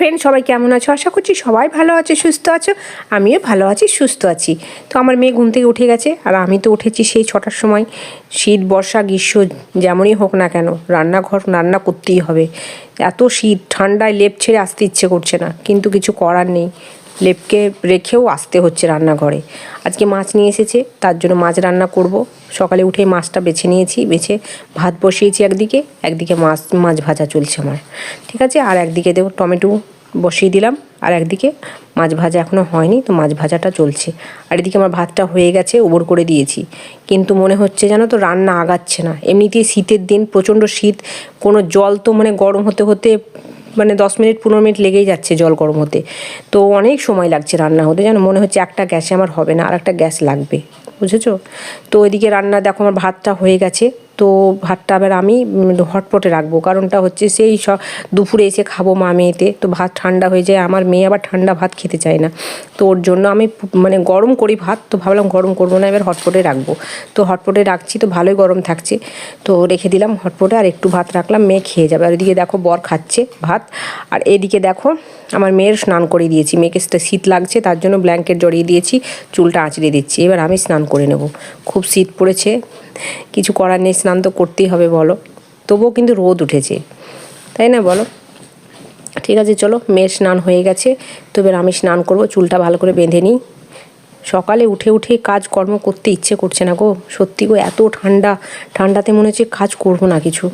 Friend সবাই কেমন আছো? আশা করছি সবাই ভালো আছে, সুস্থ আছো। আমিও ভালো আছি, সুস্থ আছি। তো আমার মেয়ে ঘুম থেকে উঠে গেছে, আর আমি তো উঠেছি সেই ছটার সময়। শীত, বর্ষা, গ্রীষ্ম, যেমনই হোক না কেন, রান্নাঘর রান্না করতেই হবে। এত শীত, ঠান্ডায় লেপ ছেড়ে আসতে ইচ্ছে করছে না, কিন্তু কিছু করার নেই। লেপকে রেখেও আসতে হচ্ছে রান্নাঘরে। আজকে মাছ নিয়ে এসেছে, তার জন্য মাছ রান্না করব। সকালে উঠে মাছটা বেছে নিয়েছি, বেছে ভাত বসিয়েছি একদিকে একদিকে মাছ মাছ ভাজা চলছে আমার। ঠিক আছে? আর একদিকে দেবো টমেটো বসিয়ে দিলাম, আর একদিকে মাছ ভাজা এখনও হয়নি, তো মাছ ভাজাটা চলছে। আর এদিকে আমার ভাতটা হয়ে গেছে ওবর করে দিয়েছি। কিন্তু মনে হচ্ছে জানো তো, রান্না আগাচ্ছে না। এমনিতেই শীতের দিন, প্রচণ্ড শীত, কোনো জল তো মানে গরম হতে হতে মানে দশ মিনিট, পনেরো মিনিট লেগেই যাচ্ছে জল গরম হতে। তো অনেক সময় লাগছে রান্না হতে, যেন মনে হচ্ছে একটা গ্যাসে আমার হবে না আর একটা গ্যাস লাগবে, বুঝেছ? তো ওইদিকে রান্না, দেখো আমার ভাতটা হয়ে গেছে। তো ভাতটা আবার আমি হটপটে রাখব। কারণটা হচ্ছে সেই সব দুপুরে এসে খাব মা মেয়েতে। তো ভাত ঠান্ডা হয়ে যায়, আমার মেয়ে আবার ঠান্ডা ভাত খেতে চায় না। তো ওর জন্য আমি মানে গরম করি ভাত, তো ভাবলাম গরম করব না, এবার হটপটে রাখব। তো হটপটে রাখছি, তো ভালোই গরম থাকছে। তো রেখে দিলাম হটপটে আর একটু ভাত রাখলাম, মেয়ে খেয়ে যাবে। আর এদিকে দেখো বর খাচ্ছে ভাত। আর এদিকে দেখো আমার মেয়ের স্নান করে দিয়েছি। মেয়েকে শীত লাগছে, তার জন্য ব্ল্যাঙ্কেট জড়িয়ে দিয়েছি, চুলটা আঁচড়ে দিচ্ছি। এবার আমি স্নান করে নেব। খুব শীত পড়েছে, কিছু করার নেই, স্নান তো করতেই হবে, বলো। তবুও কিন্তু রোদ উঠেছে, তাই না বলো? ঠিক আছে, চলো, মেয়ের স্নান হয়ে গেছে। তো এবার আমি স্নান করব, চুলটা ভালো করে বেঁধে নিই। সকালে উঠে উঠে কাজকর্ম করতে ইচ্ছে করছে না গো। সত্যি গো, এত ঠান্ডা, ঠান্ডাতে মনে হচ্ছে কাজ করব না কিছু।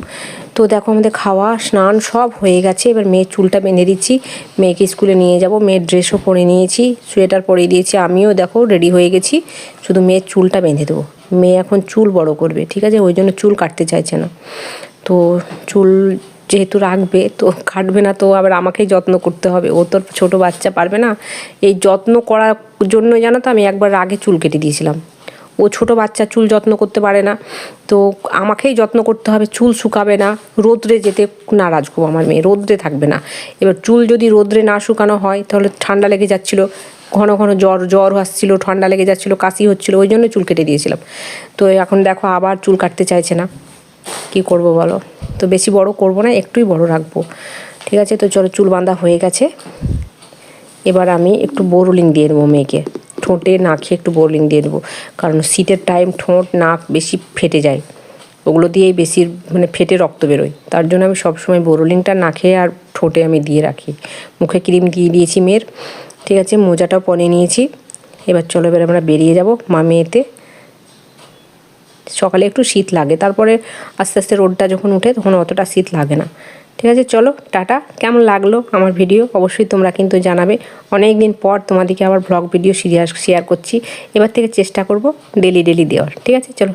তো দেখো আমাদের খাওয়া, স্নান সব হয়ে গেছে। এবার মেয়ের চুলটা বেঁধে দিচ্ছি। মেয়েকে স্কুলে নিয়ে যাব, মেয়ের ড্রেসও পরে নিয়েছি, সোয়েটার পরে দিয়েছি। আমিও দেখো রেডি হয়ে গেছি। শুধু মেয়ের চুলটা বেঁধে দেবো। মেয়ে এখন চুল বড় করবে, ঠিক আছে? ওই জন্য চুল কাটতে চাইছে না। তো চুল যেহেতু রাখবে, তো কাটবে না, তো আবার আমাকেই যত্ন করতে হবে। ও তো ছোটো বাচ্চা পারবে না। এই যত্ন করার জন্য জানো তো আমি একবার আগে চুল কেটে দিয়েছিলাম। ও ছোট বাচ্চা, চুল যত্ন করতে পারে না। তো আমাকেই যত্ন করতে হবে, চুল শুকাবে না। রোদ্রে যেতে নারাজ গো আমার মেয়ে, রোদ্রে থাকবে না। এবার চুল যদি রোদ্রে না শুকানো হয়, তাহলে ঠান্ডা লেগে যাচ্ছিল। ঘন ঘন জ্বর জ্বর আসছিল, ঠান্ডা লেগে যাচ্ছিল, কাশি হচ্ছিল, ওই জন্য চুল কেটে দিয়েছিলাম। তো এখন দেখো আবার চুল কাটতে চাইছে না। কি করব বলো? তো বেশি বড় করব না, একটুই বড় রাখব। ঠিক আছে, তো চলো চুল বাঁধা হয়ে গেছে। এবার আমি একটু বোরলিং দিয়ে দেবো মেয়েকে। ঠোঁটে নাকে একটু বোরলিং দিয়ে দেবো। কারণ শীতের টাইম ঠোঁট, নাক বেশি ফেটে যায়। ওগুলো দিয়েই বেশি মানে ফেটে রক্ত বেরোয়। তার জন্য আমি সবসময় বোরলিংটা নাকে আর ঠোঁটে আমি দিয়ে রাখি। মুখে ক্রিম দিয়ে দিয়েছি মেয়ের। ঠিক আছে, মোজাটাও পরে নিয়েছি। এবার চলো, এবার আমরা বেরিয়ে যাব মেয়েতে সকালে একটু শীত লাগে, তারপরে আস্তে আস্তে রোডটা যখন উঠে তখন অতটা শীত লাগে না। ঠিক আছে, চলো, টাটা। কেমন লাগল আমার ভিডিও? অবশ্যই তোমরা কিন্তু জানাবে। অনেক দিন পর তোমাদেরকে আবার ব্লগ ভিডিও শেয়ার করছি। এবার থেকে চেষ্টা করব ডেলি ডেলি দেওয়ার। ঠিক আছে, চলো।